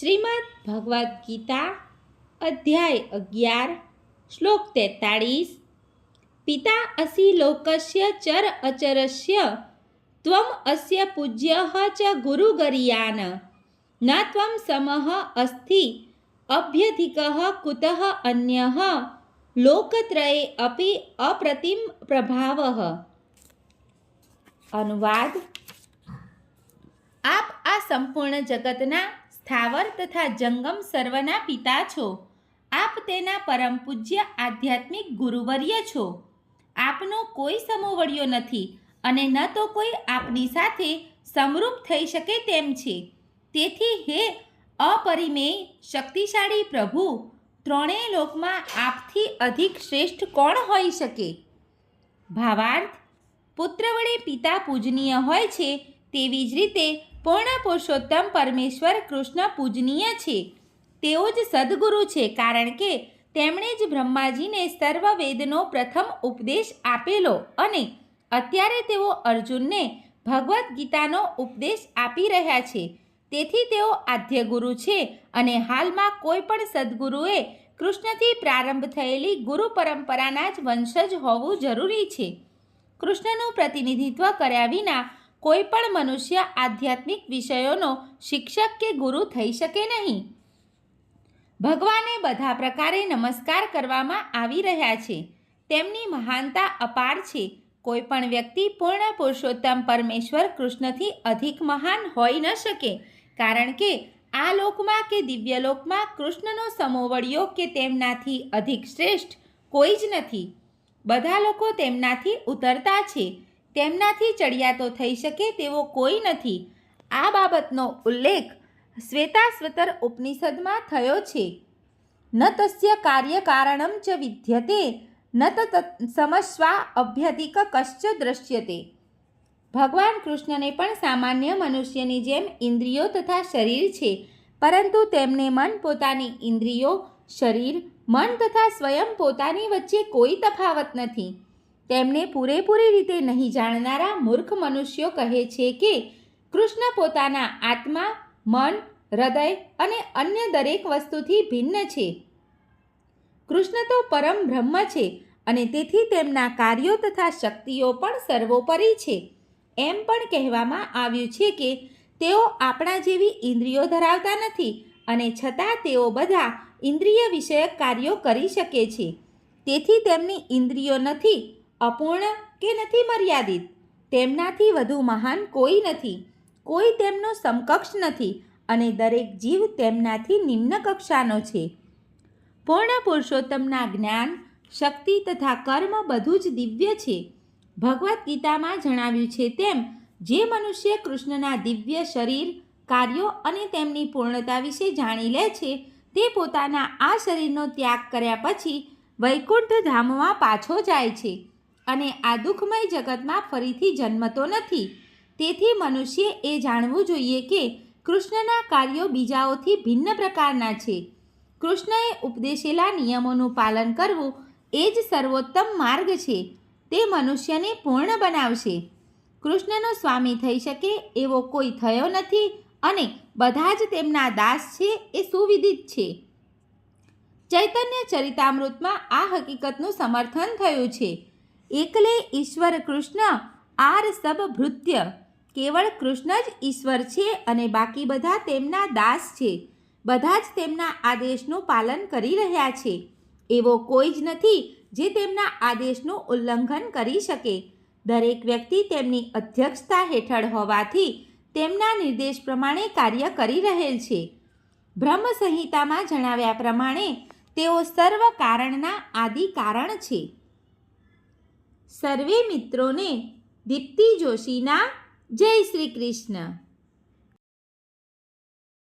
શ્રીમદ ભગવદ્ ગીતા, અધ્યાય અગિયાર, શ્લોક તેતાળીસ. પિતા અસી લોકસ્ય ચર અચરસ્ય, ત્વમ અસ્ય પૂજ્ય ચ ગુરુગરિયાન. ન ત્વમ સમહ અસ્થિ, અભ્યધિક કુતઃ અન્ય. લોકત્રયે અપી અપ્રતિમ પ્રભાવ. અનુવાદ. આપ આ સંપૂર્ણ જગતના સ્થાવર તથા જંગમ સર્વના પિતા છો. આપ તેના પરમ પૂજ્ય આધ્યાત્મિક ગુરુવર્ય છો. આપનો કોઈ સમોવડ્યો નથી અને ન તો કોઈ આપની સાથે સમરૂપ થઈ શકે તેમ છે. તેથી હે અપરિમેય, શક્તિશાળી પ્રભુ, ત્રણેય લોકમાં આપથી અધિક શ્રેષ્ઠ કોણ હોઈ શકે? ભાવાર્થ, પુત્ર વડે પિતા પૂજનીય હોય છે તેવી જ રીતે પૂર્ણ પુરુષોત્તમ પરમેશ્વર કૃષ્ણ પૂજનીય છે. તેઓ જ સદગુરુ છે કારણ કે તેમણે જ બ્રહ્માજીને સર્વ વેદનો પ્રથમ ઉપદેશ આપેલો અને અત્યારે તેઓ અર્જુનને ભગવદ્ ગીતાનો ઉપદેશ આપી રહ્યા છે. તેથી તેઓ આદ્યગુરુ છે અને હાલમાં કોઈ પણ સદગુરુએ કૃષ્ણથી પ્રારંભ થયેલી ગુરુ પરંપરાના જ વંશજ હોવું જરૂરી છે. કૃષ્ણનું પ્રતિનિધિત્વ કર્યા વિના કોઈ પણ મનુષ્ય આધ્યાત્મિક વિષયોનો શિક્ષક કે ગુરુ થઈ શકે નહીં. ભગવાને બધા પ્રકારે નમસ્કાર કરવામાં આવી રહ્યા છે. તેમની મહાનતા અપાર છે. કોઈ પણ વ્યક્તિ પૂર્ણ પુરુષોત્તમ પરમેશ્વર કૃષ્ણથી અધિક મહાન હોઈ ન શકે. કારણ કે આ લોકમાં કે દિવ્યલોકમાં કૃષ્ણનો સમોવડિયો કે તેમનાથી અધિક શ્રેષ્ઠ કોઈ જ નથી. બધા લોકો તેમનાથી ઉતરતા છે. તેમનાથી ચડિયાતો થઈ શકે તેવો કોઈ નથી. આ બાબતનો ઉલ્લેખ શ્વેતાશ્વતર ઉપનિષદમાં થયો છે. ન તસ્ય કાર્યકારણમ ચ વિદ્યતે, ન સમસ્વા અભ્યધિક કશ્ચ દ્રશ્યતે. ભગવાન કૃષ્ણને પણ સામાન્ય મનુષ્યની જેમ ઇન્દ્રિયો તથા શરીર છે, પરંતુ તેમને મન પોતાની ઇન્દ્રિયો, શરીર, મન તથા સ્વયં પોતાની વચ્ચે કોઈ તફાવત નથી. તેમને પૂરેપૂરી રીતે નહીં જાણનારા મૂર્ખ મનુષ્યો કહે છે કે, કૃષ્ણ પોતાના આત્મા, મન, હૃદય અને અન્ય દરેક વસ્તુથી ભિન્ન છે. કૃષ્ણ તો પરમ બ્રહ્મ છે અને તેથી તેમના કાર્યો તથા શક્તિઓ પણ સર્વોપરી છે. એમ પણ કહેવામાં આવ્યું છે કે, તેઓ આપણા જેવી ઇન્દ્રિયો ધરાવતા નથી અને છતાં તેઓ બધા ઇન્દ્રિય વિષયક કાર્યો કરી શકે છે. તેથી તેમની ઇન્દ્રિયો નથી અપૂર્ણ કે નથી મર્યાદિત? તેમનાથી વધુ મહાન કોઈ નથી. કોઈ તેમનો સમકક્ષ નથી અને દરેક જીવ તેમનાથી નિમ્ન કક્ષાનો છે. પૂર્ણ પુરુષોત્તમના જ્ઞાન, શક્તિ તથા કર્મ બધું જ દિવ્ય છે. ભગવદ્ ગીતામાં જણાવ્યું છે તેમ, જે મનુષ્ય કૃષ્ણના દિવ્ય શરીર, કાર્યો અને તેમની પૂર્ણતા વિશે જાણી લે છે, તે પોતાના આ શરીરનો ત્યાગ કર્યા પછી વૈકુંઠ ધામમાં પાછો જાય છે. અને આ દુઃખમય જગતમાં ફરીથી જન્મતો નથી. તેથી મનુષ્ય એ જાણવું જોઈએ કે કૃષ્ણના કાર્યો બીજાઓથી ભિન્ન પ્રકારના છે. કૃષ્ણએ ઉપદેશેલા નિયમોનું પાલન કરવું એ જ સર્વોત્તમ માર્ગ છે. તે મનુષ્યને પૂર્ણ બનાવશે. કૃષ્ણનો સ્વામી થઈ શકે એવો કોઈ થયો નથી અને બધા જ તેમના દાસ છે એ સુવિદિત છે. ચૈતન્ય ચરિતામૃતમાં આ હકીકતનું સમર્થન થયું છે. એકલે ઈશ્વર કૃષ્ણ, આર સબ ભૃત્ય. કેવળ કૃષ્ણ જ ઈશ્વર છે અને બાકી બધા તેમના દાસ છે. બધા જ તેમના આદેશનું પાલન કરી રહ્યા છે. એવો કોઈ જ નથી જે તેમના આદેશનું ઉલ્લંઘન કરી શકે. દરેક વ્યક્તિ તેમની અધ્યક્ષતા હેઠળ હોવાથી તેમના નિર્દેશ પ્રમાણે કાર્ય કરી રહેલ છે. બ્રહ્મ સંહિતામાં જણાવ્યા પ્રમાણે તેઓ સર્વ કારણના આદિ કારણ છે. સર્વે મિત્રોને દીપ્તિ જોશીના જય શ્રી કૃષ્ણ.